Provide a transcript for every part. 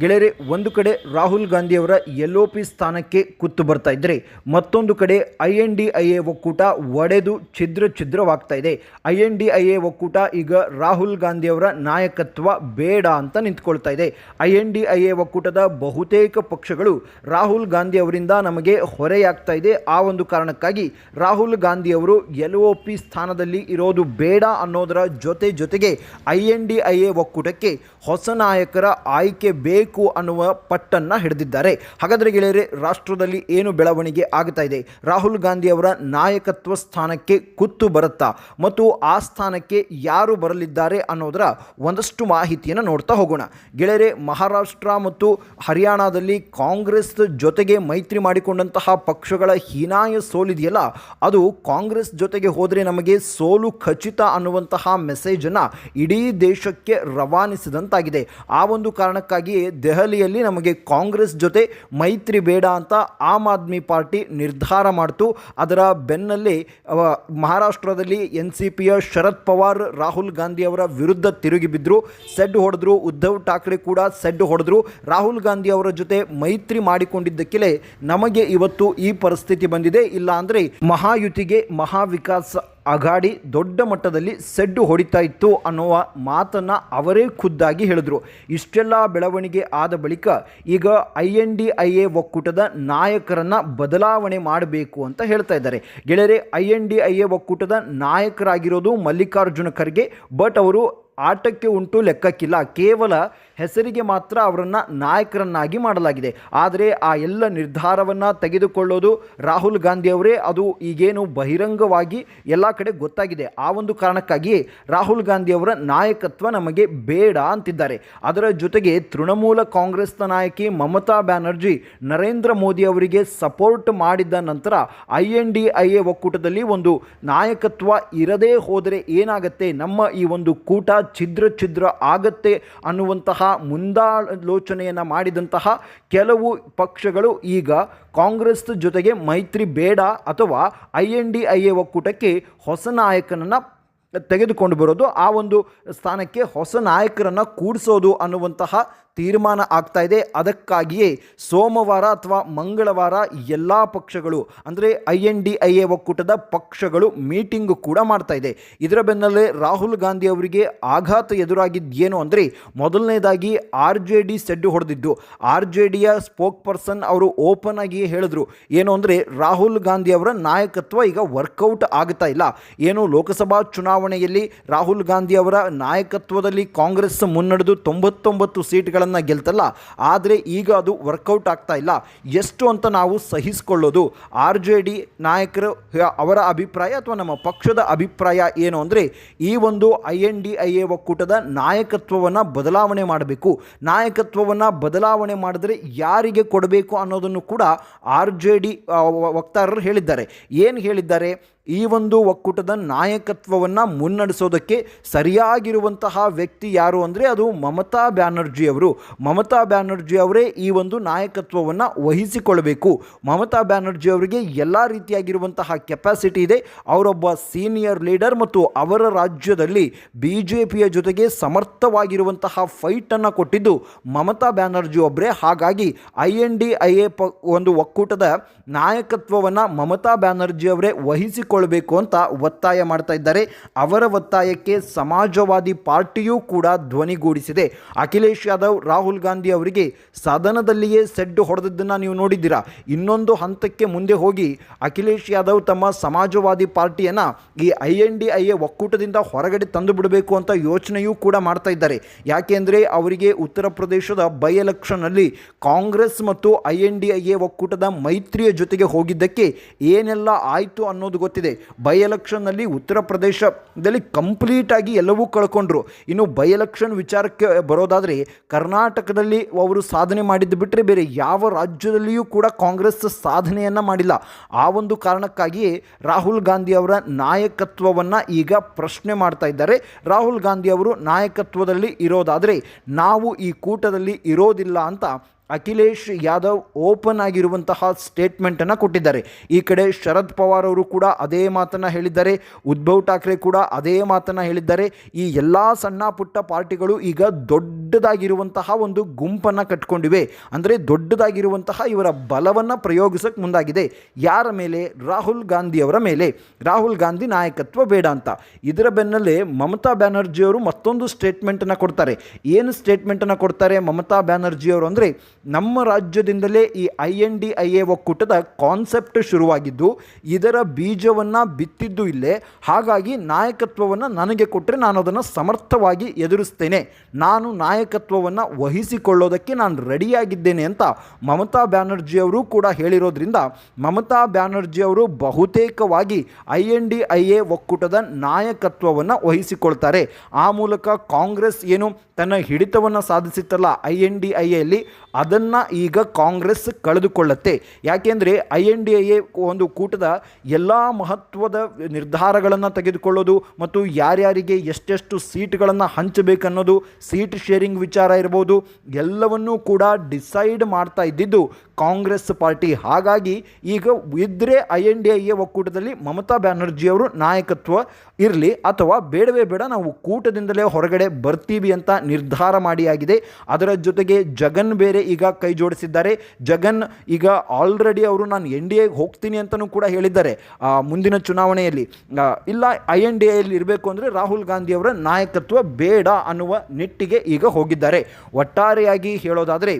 ಗೆಳೆಯರೆ, ಒಂದು ಕಡೆ ರಾಹುಲ್ ಗಾಂಧಿಯವರ ಎಲ್ ಒ ಪಿ ಸ್ಥಾನಕ್ಕೆ ಕುತ್ತು ಬರ್ತಾ ಇದ್ದರೆ ಮತ್ತೊಂದು ಕಡೆ I N D I A ಒಕ್ಕೂಟ ಒಡೆದು ಛಿದ್ರ ಛಿದ್ರವಾಗ್ತಾ ಇದೆ. I N D I A ಒಕ್ಕೂಟ ಈಗ ರಾಹುಲ್ ಗಾಂಧಿಯವರ ನಾಯಕತ್ವ ಬೇಡ ಅಂತ ನಿಂತ್ಕೊಳ್ತಾ ಇದೆ. I N D I A ಒಕ್ಕೂಟದ ಬಹುತೇಕ ಪಕ್ಷಗಳು ರಾಹುಲ್ ಗಾಂಧಿ ಅವರಿಂದ ನಮಗೆ ಹೊರೆಯಾಗ್ತಾ ಇದೆ. ಆ ಒಂದು ಕಾರಣಕ್ಕಾಗಿ ರಾಹುಲ್ ಗಾಂಧಿಯವರು ಎಲ್ ಒ ಪಿ ಸ್ಥಾನದಲ್ಲಿ ಇರೋದು ಬೇಡ ಅನ್ನೋದರ ಜೊತೆ ಜೊತೆಗೆ I N D I A ಒಕ್ಕೂಟಕ್ಕೆ ಹೊಸ ನಾಯಕರ ಆಯ್ಕೆ ಬೇಕು ಅನ್ನುವ ಪಟ್ಟನ್ನು ಹಿಡಿದಿದ್ದಾರೆ. ಹಾಗಾದರೆ ಗೆಳೆಯರೆ, ರಾಷ್ಟ್ರದಲ್ಲಿ ಏನು ಬೆಳವಣಿಗೆ ಆಗ್ತಾ ಇದೆ? ರಾಹುಲ್ ಗಾಂಧಿ ಅವರ ನಾಯಕತ್ವ ಸ್ಥಾನಕ್ಕೆ ಕುತ್ತು ಬರುತ್ತಾ? ಮತ್ತು ಆ ಸ್ಥಾನಕ್ಕೆ ಯಾರು ಬರಲಿದ್ದಾರೆ ಅನ್ನೋದರ ಒಂದಷ್ಟು ಮಾಹಿತಿಯನ್ನು ನೋಡ್ತಾ ಹೋಗೋಣ. ಗೆಳೆಯರೆ, ಮಹಾರಾಷ್ಟ್ರ ಮತ್ತು ಹರಿಯಾಣದಲ್ಲಿ ಕಾಂಗ್ರೆಸ್ ಜೊತೆಗೆ ಮೈತ್ರಿ ಮಾಡಿಕೊಂಡಂತಹ ಪಕ್ಷಗಳ ಹೀನಾಯ ಸೋಲಿದೆಯಲ್ಲ? ಅದು ಕಾಂಗ್ರೆಸ್ ಜೊತೆಗೆ ಹೋದರೆ ನಮಗೆ ಸೋಲು ಖಚಿತ ಅನ್ನುವಂತಹ ಮೆಸೇಜನ್ನು ಇಡೀ ದೇಶಕ್ಕೆ ರವಾನಿಸಿದಂತಾಗಿದೆ. ಆ ಒಂದು ಕಾರಣಕ್ಕಾಗಿ ದೆಹಲಿಯಲ್ಲಿ ನಮಗೆ ಕಾಂಗ್ರೆಸ್ ಜೊತೆ ಮೈತ್ರಿ ಬೇಡ ಅಂತ ಆಮ್ ಆದ್ಮಿ ಪಾರ್ಟಿ ನಿರ್ಧಾರ ಮಾಡ್ತು. ಅದರ ಬೆನ್ನಲ್ಲೇ ಮಹಾರಾಷ್ಟ್ರದಲ್ಲಿ ಎನ್ ಸಿ ಪಿಯ ಶರದ್ ಪವಾರ್, ರಾಹುಲ್ ಗಾಂಧಿ ಅವರ ವಿರುದ್ಧ ತಿರುಗಿ ಬಿದ್ದರು ಸೆಡ್ ಹೊಡೆದ್ರು, ಉದ್ಧವ್ ಠಾಕ್ರೆ ಕೂಡ ಸೆಡ್ ಹೊಡೆದ್ರು. ರಾಹುಲ್ ಗಾಂಧಿ ಅವರ ಜೊತೆ ಮೈತ್ರಿ ಮಾಡಿಕೊಂಡಿದ್ದಕ್ಕೆಲೆ ನಮಗೆ ಇವತ್ತು ಈ ಪರಿಸ್ಥಿತಿ ಬಂದಿದೆ. ಇಲ್ಲ ಅಂದರೆ ಮಹಾಯುತಿಗೆ ಮಹಾವಿಕಾಸ್ ಅಘಾಡಿ ದೊಡ್ಡ ಮಟ್ಟದಲ್ಲಿ ಸೆಡ್ಡು ಹೊಡಿತಾ ಇತ್ತು ಅನ್ನುವ ಮಾತನ್ನು ಅವರೇ ಖುದ್ದಾಗಿ ಹೇಳಿದರು. ಇಷ್ಟೆಲ್ಲ ಬೆಳವಣಿಗೆ ಆದ ಬಳಿಕ ಈಗ I N D I A ಒಕ್ಕೂಟದ ನಾಯಕರನ್ನು ಬದಲಾವಣೆ ಮಾಡಬೇಕು ಅಂತ ಹೇಳ್ತಾ ಇದ್ದಾರೆ. ಗೆಳೆಯರೆ, I N D I A ಒಕ್ಕೂಟದ ನಾಯಕರಾಗಿರೋದು ಮಲ್ಲಿಕಾರ್ಜುನ ಖರ್ಗೆ, ಬಟ್ ಅವರು ಆಟಕ್ಕೆ ಉಂಟು ಲೆಕ್ಕಕ್ಕಿಲ್ಲ. ಕೇವಲ ಹೆಸರಿಗೆ ಮಾತ್ರ ಅವರನ್ನು ನಾಯಕರನ್ನಾಗಿ ಮಾಡಲಾಗಿದೆ. ಆದರೆ ಆ ಎಲ್ಲ ನಿರ್ಧಾರವನ್ನು ತೆಗೆದುಕೊಳ್ಳೋದು ರಾಹುಲ್ ಗಾಂಧಿಯವರೇ ಅದು ಈಗೇನು ಬಹಿರಂಗವಾಗಿ ಎಲ್ಲ ಕಡೆ ಗೊತ್ತಾಗಿದೆ. ಆ ಒಂದು ಕಾರಣಕ್ಕಾಗಿಯೇ ರಾಹುಲ್ ಗಾಂಧಿಯವರ ನಾಯಕತ್ವ ನಮಗೆ ಬೇಡ ಅಂತಿದ್ದಾರೆ. ಅದರ ಜೊತೆಗೆ ತೃಣಮೂಲ ಕಾಂಗ್ರೆಸ್ನ ನಾಯಕಿ ಮಮತಾ ಬ್ಯಾನರ್ಜಿ, ನರೇಂದ್ರ ಮೋದಿ ಅವರಿಗೆ ಸಪೋರ್ಟ್ ಮಾಡಿದ ನಂತರ I N D I A ಒಕ್ಕೂಟದಲ್ಲಿ ಒಂದು ನಾಯಕತ್ವ ಇರದೇ ಹೋದರೆ ಏನಾಗುತ್ತೆ? ನಮ್ಮ ಈ ಒಂದು ಕೂಟ ಛಿದ್ರ ಛಿದ್ರ ಆಗತ್ತೆ ಅನ್ನುವಂತಹ ಮುಂದಾಲೋಚನೆಯನ್ನು ಮಾಡಿದಂತಹ ಕೆಲವು ಪಕ್ಷಗಳು ಈಗ ಕಾಂಗ್ರೆಸ್ ಜೊತೆಗೆ ಮೈತ್ರಿ ಬೇಡ ಅಥವಾ I N D I A ಒಕ್ಕೂಟಕ್ಕೆ ಹೊಸ ನಾಯಕನನ್ನು ತೆಗೆದುಕೊಂಡು ಬರೋದು, ಆ ಒಂದು ಸ್ಥಾನಕ್ಕೆ ಹೊಸ ನಾಯಕರನ್ನು ಕೂಡಿಸೋದು ಅನ್ನುವಂತಹ ತೀರ್ಮಾನ ಆಗ್ತಾ ಇದೆ. ಅದಕ್ಕಾಗಿಯೇ ಸೋಮವಾರ ಅಥವಾ ಮಂಗಳವಾರ ಎಲ್ಲ ಪಕ್ಷಗಳು, ಅಂದರೆ I N D I A ಒಕ್ಕೂಟದ ಪಕ್ಷಗಳು ಮೀಟಿಂಗ್ ಕೂಡ ಮಾಡ್ತಾ ಇದೆ. ಇದರ ಬೆನ್ನಲ್ಲೇ ರಾಹುಲ್ ಗಾಂಧಿ ಅವರಿಗೆ ಆಘಾತ ಎದುರಾಗಿದ್ದೇನು ಅಂದರೆ ಮೊದಲನೇದಾಗಿ ಆರ್ ಜೆ ಡಿ ಸೆಡ್ಡು ಹೊಡೆದಿದ್ದು. ಆರ್ ಜೆ ಡಿಯ ಸ್ಪೋಕ್ ಪರ್ಸನ್ ಅವರು ಓಪನ್ ಆಗಿ ಹೇಳಿದ್ರು, ಏನು ಅಂದರೆ ರಾಹುಲ್ ಗಾಂಧಿ ಅವರ ನಾಯಕತ್ವ ಈಗ ವರ್ಕೌಟ್ ಆಗ್ತಾ ಇಲ್ಲ. ಏನು ಲೋಕಸಭಾ ಚುನಾವಣೆಯಲ್ಲಿ ರಾಹುಲ್ ಗಾಂಧಿ ಅವರ ನಾಯಕತ್ವದಲ್ಲಿ ಕಾಂಗ್ರೆಸ್ ಮುನ್ನಡೆದು ತೊಂಬತ್ತೊಂಬತ್ತು ಸೀಟ್ಗಳನ್ನು ಗೆಲ್ತಲ್ಲ, ಆದರೆ ಈಗ ಅದು ವರ್ಕೌಟ್ ಆಗ್ತಾ ಇಲ್ಲ. ಎಷ್ಟು ಅಂತ ನಾವು ಸಹಿಸಿಕೊಳ್ಳೋದು? ಆರ್ ಜೆ ಡಿ ನಾಯಕರು ಅವರ ಅಭಿಪ್ರಾಯ ಅಥವಾ ನಮ್ಮ ಪಕ್ಷದ ಅಭಿಪ್ರಾಯ ಏನು ಅಂದರೆ, ಈ ಒಂದು I N D I A ಒಕ್ಕೂಟದ ನಾಯಕತ್ವವನ್ನು ಬದಲಾವಣೆ ಮಾಡಬೇಕು. ನಾಯಕತ್ವವನ್ನು ಬದಲಾವಣೆ ಮಾಡಿದ್ರೆ ಯಾರಿಗೆ ಕೊಡಬೇಕು ಅನ್ನೋದನ್ನು ಕೂಡ ಆರ್ ಜೆ ಡಿ ವಕ್ತಾರರು ಹೇಳಿದ್ದಾರೆ. ಏನು ಹೇಳಿದ್ದಾರೆ? ಈ ಒಂದು ಒಕ್ಕೂಟದ ನಾಯಕತ್ವವನ್ನು ಮುನ್ನಡೆಸೋದಕ್ಕೆ ಸರಿಯಾಗಿರುವಂತಹ ವ್ಯಕ್ತಿ ಯಾರು ಅಂದರೆ ಅದು ಮಮತಾ ಬ್ಯಾನರ್ಜಿ ಅವರು. ಮಮತಾ ಬ್ಯಾನರ್ಜಿ ಅವರೇ ಈ ಒಂದು ನಾಯಕತ್ವವನ್ನು ವಹಿಸಿಕೊಳ್ಳಬೇಕು. ಮಮತಾ ಬ್ಯಾನರ್ಜಿ ಅವರಿಗೆ ಎಲ್ಲ ರೀತಿಯಾಗಿರುವಂತಹ ಕೆಪಾಸಿಟಿ ಇದೆ. ಅವರೊಬ್ಬ ಸೀನಿಯರ್ ಲೀಡರ್ ಮತ್ತು ಅವರ ರಾಜ್ಯದಲ್ಲಿ ಬಿ ಜೆ ಪಿಯ ಜೊತೆಗೆ ಸಮರ್ಥವಾಗಿರುವಂತಹ ಫೈಟನ್ನು ಕೊಟ್ಟಿದ್ದು ಮಮತಾ ಬ್ಯಾನರ್ಜಿ ಒಬ್ಬರೇ ಹಾಗಾಗಿ I N D I A ಒಂದು ಒಕ್ಕೂಟದ ನಾಯಕತ್ವವನ್ನು ಮಮತಾ ಬ್ಯಾನರ್ಜಿ ಅವರೇ ವಹಿಸಿಕೊಳ್ಬೇಕು ಅಂತ ಒತ್ತಾಯ ಮಾಡ್ತಾ ಇದ್ದಾರೆ. ಅವರ ಒತ್ತಾಯಕ್ಕೆ ಸಮಾಜವಾದಿ ಪಾರ್ಟಿಯೂ ಕೂಡ ಧ್ವನಿಗೂಡಿಸಿದೆ. ಅಖಿಲೇಶ್ ಯಾದವ್, ರಾಹುಲ್ ಗಾಂಧಿ ಅವರಿಗೆ ಸದನದಲ್ಲಿಯೇ ಸೆಡ್ಡು ಹೊಡೆದದ್ದನ್ನು ನೀವು ನೋಡಿದ್ದೀರಾ? ಇನ್ನೊಂದು ಹಂತಕ್ಕೆ ಮುಂದೆ ಹೋಗಿ ಅಖಿಲೇಶ್ ಯಾದವ್ ತಮ್ಮ ಸಮಾಜವಾದಿ ಪಾರ್ಟಿಯನ್ನು ಈ I N D I A ಒಕ್ಕೂಟದಿಂದ ಹೊರಗಡೆ ತಂದು ಬಿಡಬೇಕು ಅಂತ ಯೋಚನೆಯೂ ಕೂಡ ಮಾಡ್ತಾ ಇದ್ದಾರೆ. ಯಾಕೆಂದರೆ ಅವರಿಗೆ ಉತ್ತರ ಪ್ರದೇಶದ ಬೈ ಎಲೆಕ್ಷನ್ನಲ್ಲಿ ಕಾಂಗ್ರೆಸ್ ಮತ್ತು I N D I A ಒಕ್ಕೂಟದ ಮೈತ್ರಿಯ ಜೊತೆಗೆ ಹೋಗಿದ್ದಕ್ಕೆ ಏನೆಲ್ಲ ಆಯಿತು ಅನ್ನೋದು ಗೊತ್ತಿದೆ. ಬೈ ಎಲೆಕ್ಷನ್ನಲ್ಲಿ ಉತ್ತರ ಪ್ರದೇಶದಲ್ಲಿ ಕಂಪ್ಲೀಟಾಗಿ ಎಲ್ಲವೂ ಕಳ್ಕೊಂಡ್ರು. ಇನ್ನು ಬೈ ಎಲೆಕ್ಷನ್ ವಿಚಾರಕ್ಕೆ ಬರೋದಾದರೆ ಕರ್ನಾಟಕದಲ್ಲಿ ಅವರು ಸಾಧನೆ ಮಾಡಿದ್ದು ಬಿಟ್ಟರೆ ಬೇರೆ ಯಾವ ರಾಜ್ಯದಲ್ಲಿಯೂ ಕೂಡ ಕಾಂಗ್ರೆಸ್ ಸಾಧನೆಯನ್ನು ಮಾಡಿಲ್ಲ. ಆ ಒಂದು ಕಾರಣಕ್ಕಾಗಿಯೇ ರಾಹುಲ್ ಗಾಂಧಿ ಅವರ ನಾಯಕತ್ವವನ್ನು ಈಗ ಪ್ರಶ್ನೆ ಮಾಡ್ತಾ ಇದ್ದಾರೆ. ರಾಹುಲ್ ಗಾಂಧಿ ಅವರು ನಾಯಕತ್ವದಲ್ಲಿ ಇರೋದಾದರೆ ನಾವು ಈ ಕೂಟದಲ್ಲಿ ಇರೋದಿಲ್ಲ ಅಂತ ಅಖಿಲೇಶ್ ಯಾದವ್ ಓಪನ್ ಆಗಿರುವಂತಹ ಸ್ಟೇಟ್ಮೆಂಟನ್ನು ಕೊಟ್ಟಿದ್ದಾರೆ. ಈ ಕಡೆ ಶರದ್ ಪವಾರ್ ಅವರು ಕೂಡ ಅದೇ ಮಾತನ್ನು ಹೇಳಿದ್ದಾರೆ. ಉದ್ಧವ್ ಠಾಕ್ರೆ ಕೂಡ ಅದೇ ಮಾತನ್ನು ಹೇಳಿದ್ದಾರೆ. ಈ ಎಲ್ಲ ಸಣ್ಣ ಪುಟ್ಟ ಪಾರ್ಟಿಗಳು ಈಗ ದೊಡ್ಡದಾಗಿರುವಂತಹ ಒಂದು ಗುಂಪನ್ನು ಕಟ್ಕೊಂಡಿವೆ. ಅಂದರೆ ದೊಡ್ಡದಾಗಿರುವಂತಹ ಇವರ ಬಲವನ್ನು ಪ್ರಯೋಗಿಸಕ್ಕೆ ಮುಂದಾಗಿದೆ. ಯಾರ ಮೇಲೆ? ರಾಹುಲ್ ಗಾಂಧಿ ಅವರ ಮೇಲೆ. ರಾಹುಲ್ ಗಾಂಧಿ ನಾಯಕತ್ವ ಬೇಡ ಅಂತ. ಇದರ ಬೆನ್ನಲ್ಲೇ ಮಮತಾ ಬ್ಯಾನರ್ಜಿಯವರು ಮತ್ತೊಂದು ಸ್ಟೇಟ್ಮೆಂಟನ್ನು ಕೊಡ್ತಾರೆ. ಏನು ಸ್ಟೇಟ್ಮೆಂಟನ್ನು ಕೊಡ್ತಾರೆ ಮಮತಾ ಬ್ಯಾನರ್ಜಿಯವರು ಅಂದರೆ ನಮ್ಮ ರಾಜ್ಯದಿಂದಲೇ ಈ I N D I A ಒಕ್ಕೂಟದ ಕಾನ್ಸೆಪ್ಟ್ ಶುರುವಾಗಿದ್ದು, ಇದರ ಬೀಜವನ್ನು ಬಿತ್ತಿದ್ದು ಇಲ್ಲೇ. ಹಾಗಾಗಿ ನಾಯಕತ್ವವನ್ನು ನನಗೆ ಕೊಟ್ಟರೆ ನಾನು ಅದನ್ನು ಸಮರ್ಥವಾಗಿ ಎದುರಿಸ್ತೇನೆ. ನಾನು ನಾಯಕತ್ವವನ್ನು ವಹಿಸಿಕೊಳ್ಳೋದಕ್ಕೆ ನಾನು ರೆಡಿಯಾಗಿದ್ದೇನೆ ಅಂತ ಮಮತಾ ಬ್ಯಾನರ್ಜಿ ಅವರು ಕೂಡ ಹೇಳಿರೋದ್ರಿಂದ, ಮಮತಾ ಬ್ಯಾನರ್ಜಿ ಅವರು ಬಹುತೇಕವಾಗಿ I N D I A ಒಕ್ಕೂಟದ ನಾಯಕತ್ವವನ್ನು ವಹಿಸಿಕೊಳ್ತಾರೆ. ಆ ಮೂಲಕ ಕಾಂಗ್ರೆಸ್ ಏನು ತನ್ನ ಹಿಡಿತವನ್ನು ಸಾಧಿಸಿತ್ತಲ್ಲ, ಐ ಎನ್ ಡಿ ಐ ಎಲ್ಲಿ ಅದನ್ನು ಈಗ ಕಾಂಗ್ರೆಸ್ ಕಳೆದುಕೊಳ್ಳುತ್ತೆ. ಯಾಕೆಂದರೆ ಐ ಎನ್ ಡಿ ಎ ಒಂದು ಕೂಟದ ಎಲ್ಲ ಮಹತ್ವದ ನಿರ್ಧಾರಗಳನ್ನು ತೆಗೆದುಕೊಳ್ಳೋದು ಮತ್ತು ಯಾರ್ಯಾರಿಗೆ ಎಷ್ಟೆಷ್ಟು ಸೀಟ್ಗಳನ್ನು ಹಂಚಬೇಕನ್ನೋದು, ಸೀಟ್ ಶೇರಿಂಗ್ ವಿಚಾರ ಇರ್ಬೋದು, ಎಲ್ಲವನ್ನೂ ಕೂಡ ಡಿಸೈಡ್ ಮಾಡ್ತಾ ಇದ್ದಿದ್ದು ಕಾಂಗ್ರೆಸ್ ಪಾರ್ಟಿ. ಹಾಗಾಗಿ ಈಗ ಇದ್ರೆ I N D I A ಒಕ್ಕೂಟದಲ್ಲಿ ಮಮತಾ ಬ್ಯಾನರ್ಜಿಯವರು ನಾಯಕತ್ವ ಇರಲಿ ಅಥವಾ ಬೇಡವೇ ಬೇಡ ನಾವು ಕೂಟದಿಂದಲೇ ಹೊರಗಡೆ ಬರ್ತೀವಿ ಅಂತ ನಿರ್ಧಾರ ಮಾಡಿಯಾಗಿದೆ. ಅದರ ಜೊತೆಗೆ ಜಗನ್ ಬೇರೆ ಈಗ ಕೈ ಜೋಡಿಸಿದ್ದಾರೆ. ಜಗನ್ ಈಗ ಆಲ್ರೆಡಿ ಅವರು ನಾನು ಎನ್ ಡಿ ಎಗೆ ಹೋಗ್ತೀನಿ ಅಂತಲೂ ಕೂಡ ಹೇಳಿದ್ದಾರೆ. ಮುಂದಿನ ಚುನಾವಣೆಯಲ್ಲಿ. ಇಲ್ಲ ಐ ಎನ್ ಡಿ ಎಲ್ಲಿ ಇರಬೇಕು ಅಂದರೆ ರಾಹುಲ್ ಗಾಂಧಿಯವರ ನಾಯಕತ್ವ ಬೇಡ ಅನ್ನುವ ನಿಟ್ಟಿಗೆ ಈಗ ಹೋಗಿದ್ದಾರೆ. ಒಟ್ಟಾರೆಯಾಗಿ ಹೇಳೋದಾದರೆ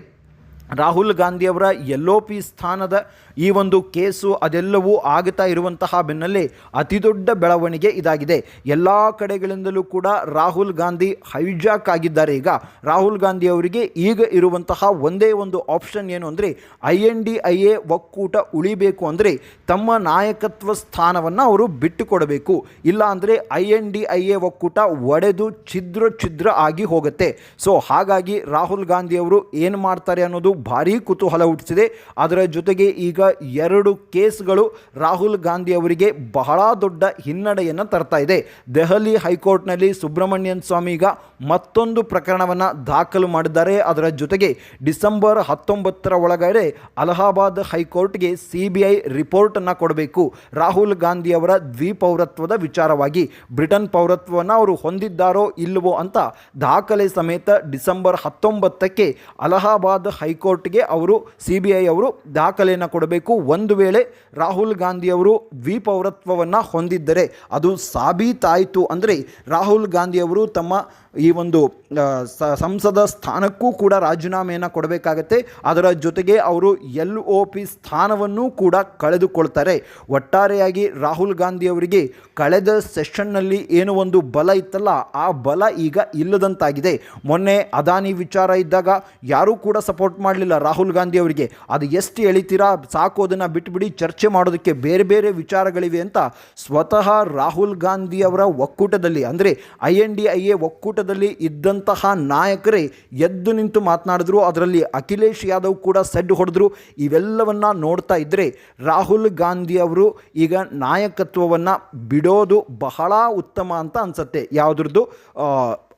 ರಾಹುಲ್ ಗಾಂಧಿಯವರ ಎಲ್ಲೋ ಪಿ ಸ್ಥಾನದ ಈ ಒಂದು ಕೇಸು ಅದೆಲ್ಲವೂ ಆಗುತ್ತಾ ಇರುವಂತಹ ಬೆನ್ನಲ್ಲೇ ಅತಿದೊಡ್ಡ ಬೆಳವಣಿಗೆ ಇದಾಗಿದೆ. ಎಲ್ಲ ಕಡೆಗಳಿಂದಲೂ ಕೂಡ ರಾಹುಲ್ ಗಾಂಧಿ ಹೈಜಾಕ್ ಆಗಿದ್ದಾರೆ. ಈಗ ರಾಹುಲ್ ಗಾಂಧಿ ಅವರಿಗೆ ಈಗ ಇರುವಂತಹ ಒಂದೇ ಒಂದು ಆಪ್ಷನ್ ಏನು ಅಂದರೆ I N D I A ಒಕ್ಕೂಟ ಉಳಿಬೇಕು ಅಂದರೆ ತಮ್ಮ ನಾಯಕತ್ವ ಸ್ಥಾನವನ್ನು ಅವರು ಬಿಟ್ಟುಕೊಡಬೇಕು. ಇಲ್ಲ ಅಂದರೆ I N D I A ಒಕ್ಕೂಟ ಒಡೆದು ಛಿದ್ರ ಛಿದ್ರ ಆಗಿ ಹೋಗುತ್ತೆ. ಸೊ ಹಾಗಾಗಿ ರಾಹುಲ್ ಗಾಂಧಿ ಅವರು ಏನು ಮಾಡ್ತಾರೆ ಅನ್ನೋದು ಭಾರೀ ಕುತೂಹಲ ಹುಟ್ಟಿಸಿದೆ. ಅದರ ಜೊತೆಗೆ ಈಗ ಎರಡು ಕೇಸ್ಗಳು ರಾಹುಲ್ ಗಾಂಧಿ ಅವರಿಗೆ ಬಹಳ ದೊಡ್ಡ ಹಿನ್ನಡೆಯನ್ನು ತರ್ತಾ ಇದೆ. ದೆಹಲಿ ಹೈಕೋರ್ಟ್ನಲ್ಲಿ ಸುಬ್ರಹ್ಮಣ್ಯನ್ ಸ್ವಾಮಿ ಈಗ ಮತ್ತೊಂದು ಪ್ರಕರಣವನ್ನು ದಾಖಲು ಮಾಡಿದ್ದಾರೆ. ಅದರ ಜೊತೆಗೆ ಡಿಸೆಂಬರ್ ಹತ್ತೊಂಬತ್ತರ ಒಳಗಡೆ ಅಲಹಾಬಾದ್ ಹೈಕೋರ್ಟ್ಗೆ ಸಿ ಬಿ ಐ ರಿಪೋರ್ಟನ್ನು ಕೊಡಬೇಕು. ರಾಹುಲ್ ಗಾಂಧಿ ಅವರ ದ್ವಿಪೌರತ್ವದ ವಿಚಾರವಾಗಿ ಬ್ರಿಟನ್ ಪೌರತ್ವವನ್ನು ಅವರು ಹೊಂದಿದ್ದಾರೋ ಇಲ್ಲವೋ ಅಂತ ದಾಖಲೆ ಸಮೇತ ಡಿಸೆಂಬರ್ ಹತ್ತೊಂಬತ್ತಕ್ಕೆ ಅಲಹಾಬಾದ್ ಹೈಕೋರ್ಟ್ಗೆ ಅವರು ಸಿ ಬಿ ಐ ಅವರು ದಾಖಲೆಯನ್ನು ಕೊಡಬೇಕು. ಒಂದು ವೇಳೆ ರಾಹುಲ್ ಗಾಂಧಿ ಅವರು ದ್ವಿಪೌರತ್ವವನ್ನು ಹೊಂದಿದ್ದರೆ ಅದು ಸಾಬೀತಾಯಿತು ಅಂದರೆ ರಾಹುಲ್ ಗಾಂಧಿಯವರು ತಮ್ಮ ಈ ಒಂದು ಸಂಸದ ಸ್ಥಾನಕ್ಕೂ ಕೂಡ ರಾಜೀನಾಮೆಯನ್ನು ಕೊಡಬೇಕಾಗತ್ತೆ. ಅದರ ಜೊತೆಗೆ ಅವರು ಎಲ್ ಒ ಪಿ ಸ್ಥಾನವನ್ನು ಕೂಡ ಕಳೆದುಕೊಳ್ತಾರೆ. ಒಟ್ಟಾರೆಯಾಗಿ ರಾಹುಲ್ ಗಾಂಧಿ ಅವರಿಗೆ ಕಳೆದ ಸೆಷನ್ನಲ್ಲಿ ಏನು ಒಂದು ಬಲ ಇತ್ತಲ್ಲ, ಆ ಬಲ ಈಗ ಇಲ್ಲದಂತಾಗಿದೆ. ಮೊನ್ನೆ ಅದಾನಿ ವಿಚಾರ ಇದ್ದಾಗ ಯಾರೂ ಕೂಡ ಸಪೋರ್ಟ್ ಮಾಡಲಿಲ್ಲ ರಾಹುಲ್ ಗಾಂಧಿ ಅವರಿಗೆ. ಅದು ಎಷ್ಟು ಎಳಿತೀರಾ? ಸಾಕು, ಅದನ್ನು ಬಿಟ್ಬಿಡಿ. ಚರ್ಚೆ ಮಾಡೋದಕ್ಕೆ ಬೇರೆ ಬೇರೆ ವಿಚಾರಗಳಿವೆ ಅಂತ ಸ್ವತಃ ರಾಹುಲ್ ಗಾಂಧಿ ಅವರ ಒಕ್ಕೂಟದಲ್ಲಿ, ಅಂದರೆ I N D I A ಒಕ್ಕೂಟದಲ್ಲಿ ಇದ್ದಂತಹ ನಾಯಕರೇ ಎದ್ದು ನಿಂತು ಮಾತನಾಡಿದ್ರು. ಅದರಲ್ಲಿ ಅಖಿಲೇಶ್ ಯಾದವ್ ಕೂಡ ಸೆಡ್ ಹೊಡೆದ್ರು. ಇವೆಲ್ಲವನ್ನು ನೋಡ್ತಾ ಇದ್ದರೆ ರಾಹುಲ್ ಗಾಂಧಿ ಅವರು ಈಗ ನಾಯಕತ್ವವನ್ನು ಬಿಡೋದು ಬಹಳ ಉತ್ತಮ ಅಂತ ಅನಿಸುತ್ತೆ. ಯಾವುದ್ರದ್ದು?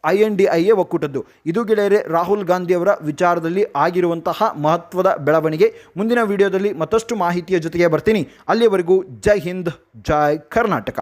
ಐ ಎನ್ ಡಿ ಒಕ್ಕೂಟದ್ದು. ಇದು ಗೆಳೆಯರೆ, ರಾಹುಲ್ ಗಾಂಧಿಯವರ ವಿಚಾರದಲ್ಲಿ ಆಗಿರುವಂತಹ ಮಹತ್ವದ ಬೆಳವಣಿಗೆ. ಮುಂದಿನ ವಿಡಿಯೋದಲ್ಲಿ ಮತ್ತಷ್ಟು ಮಾಹಿತಿಯ ಜೊತೆಗೆ ಬರ್ತೀನಿ. ಅಲ್ಲಿಯವರೆಗೂ ಜೈ ಹಿಂದ್, ಜೈ ಕರ್ನಾಟಕ.